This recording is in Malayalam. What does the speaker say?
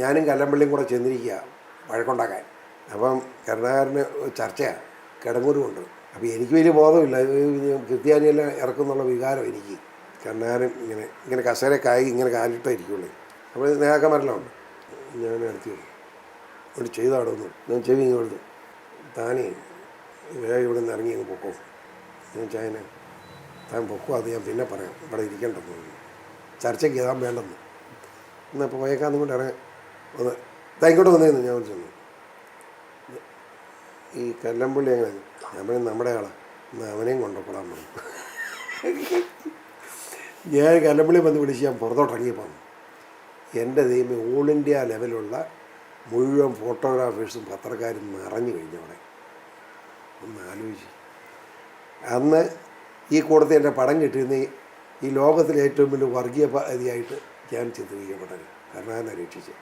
ഞാനും കല്ലമ്പള്ളിയും കൂടെ ചെന്നിരിക്കുക വഴക്കുണ്ടാക്കാൻ. അപ്പം കരുണാകരന് ചർച്ചയാണ് കിടങ്ങൂരും ഉണ്ട് അപ്പോൾ എനിക്ക് വലിയ ബോധമില്ല. ക്രിസ്ത്യാനിയെല്ലാം ഇറക്കുന്നുള്ള വികാരം എനിക്ക്. കരുണാകരൻ ഇങ്ങനെ ഇങ്ങനെ കസേര കായി ഇങ്ങനെ കാലിട്ടേ ഇരിക്കുള്ളൂ. അപ്പോൾ നേതാക്കന്മാരെല്ലാം ഞാൻ അടുത്ത് ഇവിടെ ചെയ്താടൊന്നും ഞാൻ ചെവി കൊടുത്തു. താനേ വേഗം ഇവിടെ നിന്ന് ഇറങ്ങി അങ്ങ് പൊക്കോ. ഞാൻ ചായന താൻ പൊക്കോ അത് ഞാൻ പിന്നെ പറയാം. ഇവിടെ ഇരിക്കണ്ടെന്ന് ചർച്ചയ്ക്ക് ഇതാൻ വേണ്ടെന്ന്. എന്നാൽ പോയേക്കാന്നും കൊണ്ട് ഇറങ്ങാൻ ഒന്ന് തൈക്കോട്ട് വന്നിരുന്നു ഞാൻ ചെന്നു ഈ കല്ലമ്പള്ളി എങ്ങനെ? ഞാൻ നമ്മുടെ ആളാണ് എന്നാൽ അവനെയും കൊണ്ടുപോടാൻ പറഞ്ഞു. ഞാൻ കല്ലമ്പള്ളി വന്ന് വിളിച്ച് ഞാൻ പുറത്തോട്ടിറങ്ങിയപ്പോൾ എന്റെ ദൈവം ഓൾ ഇന്ത്യ ലെവലുള്ള മുഴുവൻ ഫോട്ടോഗ്രാഫേഴ്സും പത്രക്കാരും നിറഞ്ഞു കഴിഞ്ഞു അവിടെ. ഒന്ന് ആലോചിച്ച്. അന്ന് ഈ കൂടത്തിൽ എന്റെ പടം കിട്ടിയിരുന്ന ഈ- ലോകത്തിലെ ഏറ്റവും വലിയ വർഗീയ വർഗീയവാദിയായിട്ട് ഞാൻ ചിത്രീകരിക്കപ്പെട്ടത്. കരുണാകരനെ രക്ഷിച്ച്.